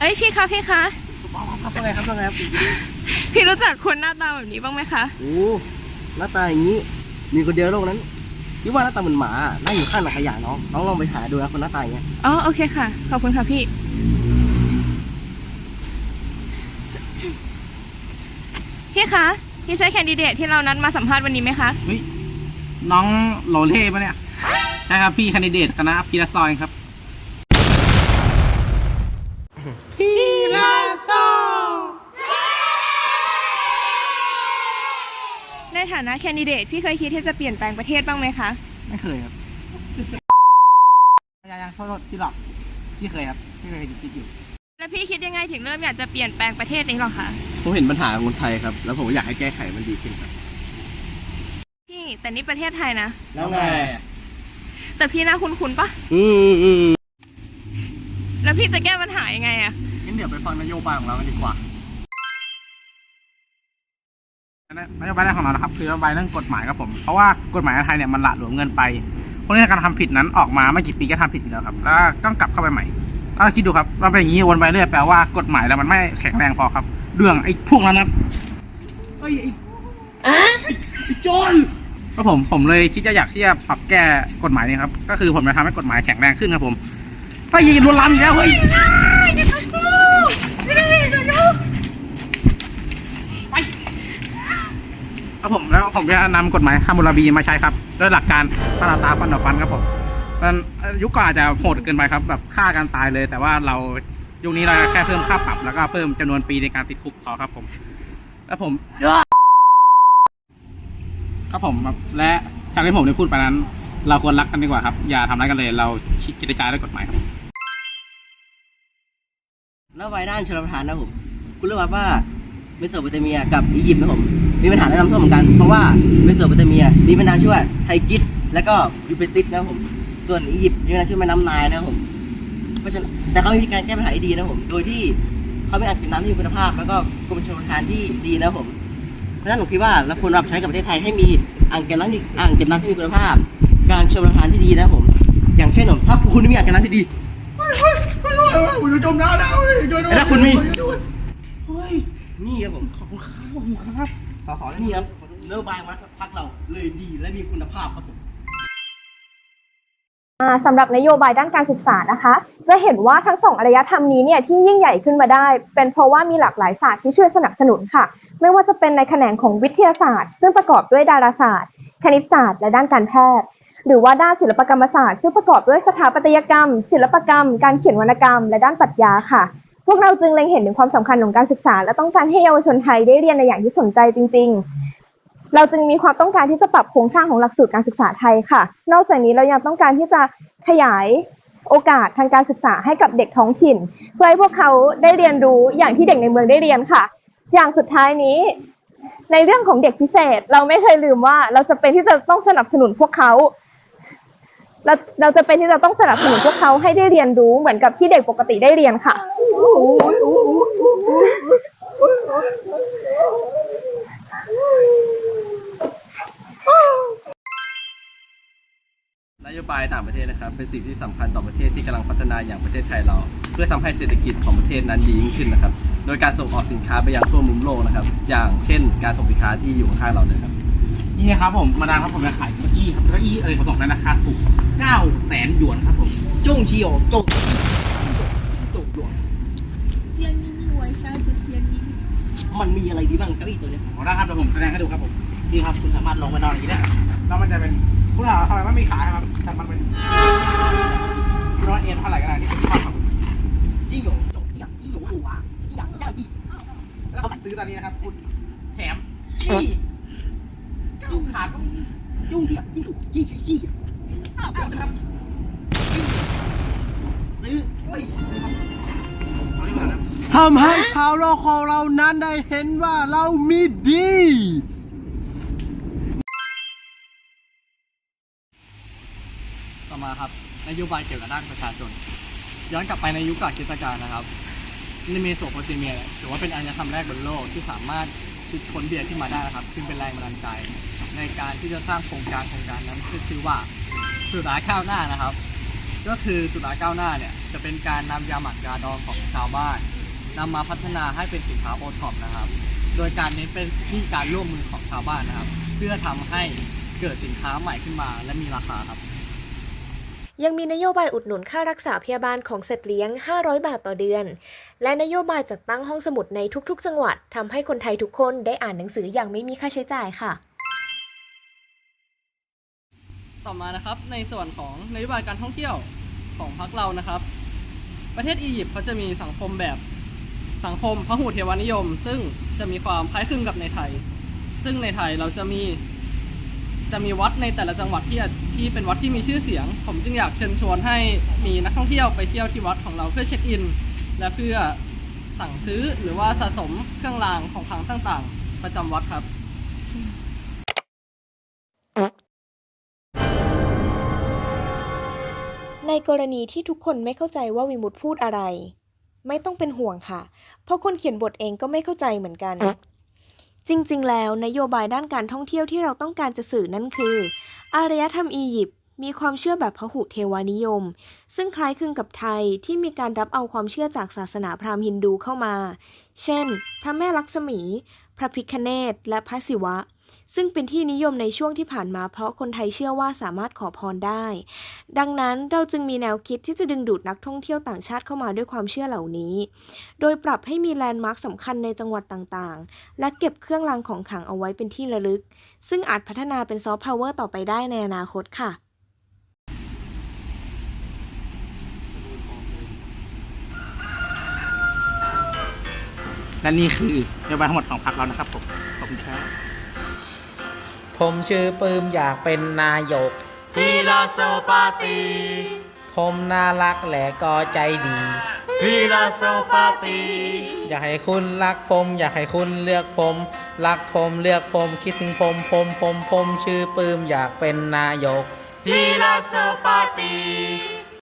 เอ้ยพี่คะพี่คะครับว่าไงครับว่าไงครับพี่รู้จักคนหน้าตาแบบนี้บ้างไหมคะโอ้หน้าตาอย่างนี้ มีคนเดียวโลกนั้นพี่ว่าหน้าตาเหมือนหมานั่งอยู่ข้างหลังขยะน้องน้องลองไปหาดูนะคนหน้าตาอย่างเงี้ยอ๋อโอเคค่ะ ขอบคุณค่ะพี่ พี่คะพี่ใช่แคนดิเดตที่เรานัดมาสัมภาษณ์วันนี้ไหมคะ เฮ้ยน้องโรเล่ปะเนี่ยใช่ครับพี่คนดิเดตคณะพีระซอยครับ ในฐานะแคนดิเดตพี่เคยคิดที่จะเปลี่ยนแปลงประเทศบ้างไหมคะไม่เคยครับยังยังโทษโทษพี่หลอกพี่เคยครับพี่เคยคิดอยู่ แล้วพี่คิดยังไงถึงเริ่มอยากจะเปลี่ยนแปลงประเทศนี้หรอคะผมเห็นปัญหาของคนไทยครับ แล้วผมอยากให้แก้ไขมันดีขึ้นครับพี่แต่นี่ประเทศไทยนะแล้วไงแต่พี่น่าคุ้นๆปะอืมอืมแล้วพี่จะแก้ปัญหายังไงอะงั้นเดี๋ยวไปฟังนโยบายของเรากันดีกว่า นโยบายแรกของเรานะครับคือนโยบายเรื่องกฎหมายครับผมเพราะว่ากฎหมายไทยเนี่ยมันละหลวมเงินไปคนที่การทำผิดนั้นออกมาไม่กี่ปีก็ทำผิดอีกแล้วครับแล้วต้องกลับเข้าไปใหม่แล้วคิดดูครับเราเป็นอย่างนี้วนไปเรื่อยแปลว่ากฎหมายแล้วมันไม่แข็งแรงพอครับเรื่องไอ้พวกนั้นนะเฮ้ไอ้ไอ้โจรก็ผมผมเลยคิดจะอยากที่จะปรับแก้กฎหมายนี้ครับก็คือผมจะทำให้กฎหมายแข็งแรงขึ้นครับผมเฮ้ยยิงลวนลามอีกแล้วเฮ้ย ครับ ผมจะนำกฎหมายฮามูราบีมาใช้ครับด้วยหลักการปาตาฟันต่อฟันครับผมมันยุคก่อนอาจจะโหดเกินไปครับแบบฆ่ากันตายเลย แต่ว่าเรายุคนี้เราแค่เพิ่มค่าปรับแล้วก็เพิ่มจำนวนปีในการติดคุกพอครับผม แล้วผมครับผมและจากที่ผมได้พูดไปนั้น เราควรรักกันดีกว่าครับ อย่าทำร้ายกันเลย เราคิดกิจจาด้วยกฎหมายครับนโยบายด้านชลประทานนะผม คุณรู้ไหมว่าเมโสโปเตเมียกับอียิปต์นะผม มีปัญหาเรื่องน้ำท่วมเหมือนกัน เพราะว่าเมโสโปเตเมีย มีแม่น้ำชื่อว่าไทกิสแล้วก็ยูเฟรติสนะครับผม ส่วนอียิปต์มีแม่น้ำชื่อแม่น้ำไนายนะครับผมเพราะฉะนั้นแต่เขามีวิธีการแก้ปัญหาที่ดีนะครับผม โดยที่เขาไม่อางเก็บน้ำที่มีคุณภาพ แล้วก็กรมชลประทานที่ดีนะครับผมเพราะฉะนั้นผมคิดว่าเราควรรับใช้กับประเทศไทยให้มีอ่างเก็บน้ำที่อ่างเก็บน้ำที่มีคุณภาพ การชลประทานที่ดีนะครับผม อย่างเช่นผมถ้าคุณไม่มีอ่างเก็บน้ำที่ดีคุณจะจมน้ำแล้วช่วยด้วยแล้วถ้าคุณมีเฮ้ยนี่ครับผมขอบคุณครับขอบคุณครับ สอสอนี่ครับนโยบายของพักเราเลยดีและมีคุณภาพครับผมอ่าสำหรับนโยบายด้านการศึกษานะคะ จะเห็นว่าทั้งสองอารยธรรมนี้เนี่ยที่ยิ่งใหญ่ขึ้นมาได้ เป็นเพราะว่ามีหลากหลายศาสตร์ที่ช่วยสนับสนุนค่ะ ไม่ว่าจะเป็นในแขนงของวิทยาศาสตร์ ซึ่งประกอบด้วยดาราศาสตร์ คณิตศาสตร์ และด้านการแพทย์ หรือว่าด้านศิลปกรรมศาสตร์ ซึ่งประกอบด้วยสถาปัตยกรรม ศิลปกรรม การเขียนวรรณกรรม และด้านปรัชญาค่ะ พวกเราจึงเล็งเห็นถึงความสำคัญของการศึกษา และต้องการให้เยาวชนไทยได้เรียนในอย่างที่สนใจจริง ๆ เราจึงมีความต้องการที่จะปรับโครงสร้างของหลักสูตรการศึกษาไทยค่ะ นอกจากนี้เรายังต้องการที่จะขยายโอกาสทางการศึกษาให้กับเด็กท้องถิ่น เพื่อให้พวกเขาได้เรียนรู้อย่างที่เด็กในเมืองได้เรียนค่ะ อย่างสุดท้ายนี้ ในเรื่องของเด็กพิเศษ เราไม่เคยลืมว่าเราจะเป็นที่จะต้องสนับสนุนพวกเขาเราเราจะเป็นที่จะต้องสนับสนุนพวกเขาให้ได้เรียนรู้เหมือนกับที่เด็กปกติได้เรียนค่ะ นโยบายต่างประเทศนะครับ เป็นสิ่งที่สำคัญต่อประเทศที่กำลังพัฒนาอย่างประเทศไทยเรา เพื่อทำให้เศรษฐกิจของประเทศนั้นดียิ่งขึ้นนะครับ โดยการส่งออกสินค้าไปยังทั่วมุมโลกนะครับ อย่างเช่น การส่งสินค้าที่อยู่ข้างๆเราเนี่ยครับ นี่นะครับผมมาดามครับผมจะขายเก้าอี้ครับเก้าอี้อะไรผสมในราคาถูก9แสนหยวนครับผม จงเชีโอจงจงหลวง见秘 ชาจุดเทียนนี้มันมีอะไรดีบ้างเก้าอี้ตัวนี้ผมนะครับผมแสดงให้ดูครับผมนี่ครับคุณสามารถลงมานอนอย่างนี้ได้แล้วมันจะเป็นคุณหาาทำไมไม่มีขายครับแต่มันเป็นนอนเอ็นเท่าไหร่กันด้นี่เป็นภาพครับจี้หยงจบจี้หยงจี้หยงหลัวจี้หยงย่าจี้แล้วเขาซื้อตอนนี้นะครับคุณแถมจี้ ทำให้ชาวโลกของเรานั้นได้เห็นว่าเรามีดี ต่อมาครับนโยบายเกี่ยวกับด้านประชาชน ย้อนกลับไปในยุคก่อนคริสกาลนะครับนิเมโสโปเตเมียถือว่าเป็นอารยธรรมแรกบนโลกที่สามารถคิดค้นเบียร์ขึ้นมาได้นะครับซึ่งเป็นแรงบันดาลใจ ในการที่จะสร้างโครงการโครงการนั้นที่ชื่อว่าสุราก้าวหน้านะครับ ก็คือสุราก้าวหน้าเนี่ยจะจะเป็นการนำยาหมักยาดองของชาวบ้าน นำมาพัฒนาให้เป็นสินค้าโอท็อปนะครับ โดยการเน้นเป็นที่การร่วมมือของชาวบ้านนะครับ เพื่อทำให้เกิดสินค้าใหม่ขึ้นมาและมีราคาครับยังมีนโยบายอุดหนุนค่ารักษาพยาบาลของสัตว์เลี้ยง 500 บาทต่อเดือน และนโยบายจัดตั้งห้องสมุดในทุกๆ จังหวัดทำให้คนไทยทุกคนได้อ่านหนังสืออย่างไม่มีค่าใช้จ่ายค่ะ ต่อมานะครับในส่วนของนโยบายการท่องเที่ยวของพรรคเรานะครับ ประเทศอียิปต์เขาจะมีสังคมแบบ สังคมพหุเทวานิยม ซึ่งจะมีความคล้ายคลึงกับในไทย ซึ่งในไทยเราจะมีจะมีวัดในแต่ละจังหวัดที่ที่เป็นวัดที่มีชื่อเสียง ผมจึงอยากเชิญชวนให้มีนักท่องเที่ยวไปเที่ยวที่วัดของเราเพื่อเช็คอิน และเพื่อสั่งซื้อหรือว่าสะสมเครื่องรางของขลังต่างๆ ประจำวัดครับในกรณีที่ทุกคนไม่เข้าใจว่าวิมุตพูดอะไร ไม่ต้องเป็นห่วงค่ะ เพราะคนเขียนบทเองก็ไม่เข้าใจเหมือนกัน จริงๆ แล้วนโยบายด้านการท่องเที่ยวที่เราต้องการจะสื่อนั่นคือ อารยธรรมอียิปต์มีความเชื่อแบบพหุเทวานิยม ซึ่งคล้ายคลึงกับไทยที่มีการรับเอาความเชื่อจากศาสนาพราหมณ์ฮินดูเข้ามา เช่น พระแม่ลักษมี พระพิคเนตและพระศิวะ ซึ่งเป็นที่นิยมในช่วงที่ผ่านมาเพราะคนไทยเชื่อว่าสามารถขอพรได้ ดังนั้นเราจึงมีแนวคิดที่จะดึงดูดนักท่องเที่ยวต่างชาติเข้ามาด้วยความเชื่อเหล่านี้ โดยปรับให้มีแลนด์มาร์คสำคัญในจังหวัดต่างๆ และเก็บเครื่องรางของขลังเอาไว้เป็นที่ระลึก ซึ่งอาจพัฒนาเป็นซอฟต์พาวเวอร์ต่อไปได้ในอนาคตค่ะและนี่คือนโยบายทั้งหมดของพรรคเรานะครับผม ขอบคุณครับ ผมชื่อปื้มอยากเป็นนายก พีลาโซปาตีผมน่ารักและก็ใจดี พีลาโซปาตีอยากให้คุณรักผม อยากให้คุณเลือกผม รักผมเลือกผมคิดถึงผมผมผมผมชื่อปื้มอยากเป็นนายก พีลาโซปาตี